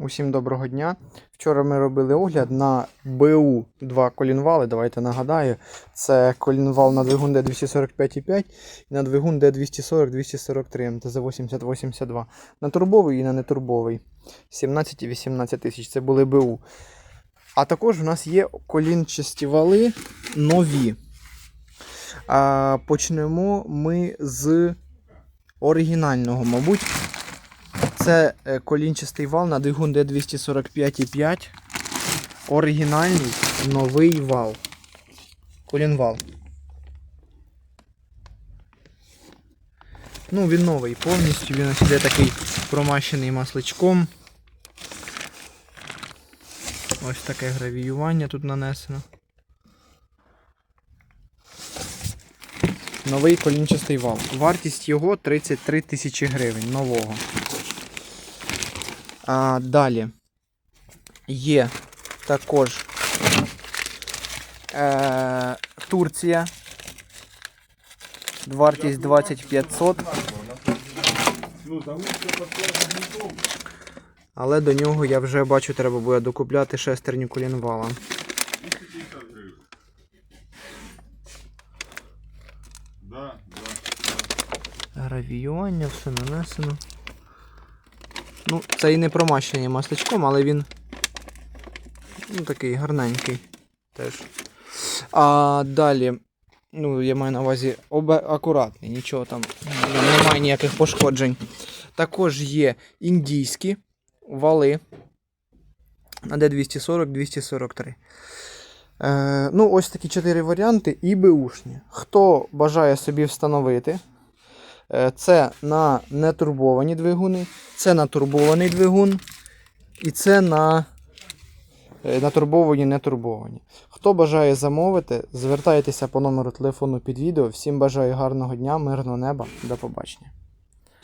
Усім доброго дня. Вчора ми робили огляд на БУ 2 колінвали. Давайте нагадаю. Це колінвал на двигун D245,5 і на двигун D240-243 МТЗ-8082. На турбовий і на нетурбовий. 17 і 18 тисяч. Це були БУ. А також у нас є колінчасті вали нові. А, почнемо ми з оригінального, мабуть. Це е, колінчастий вал на двигун D245,5. Оригінальний новий вал. Колінвал. Ну, він новий повністю. Він ось іде такий промащений масличком. Ось таке гравіювання тут нанесено. Новий колінчастий вал. Вартість його 33 тисячі гривень нового. А, далі є також е, Турція. Вартість 2500. Але до нього я вже бачу, треба буде докупляти шестерню колінвала. Гравіювання, все нанесено. Ну, це і не промащення масличком, але він ну, такий гарненький теж. А далі, ну, я маю на увазі обе акуратний, нічого там немає ніяких пошкоджень. Також є індійські вали на D240-243. Е, ну, ось такі чотири варіанти і беушні. Хто бажає собі встановити, Це на нетурбовані двигуни, це на турбований двигун, і це на, натурбовані, турбовані, нетурбовані. Хто бажає замовити, звертайтеся по номеру телефону під відео. Всім бажаю гарного дня, мирного неба. До побачення.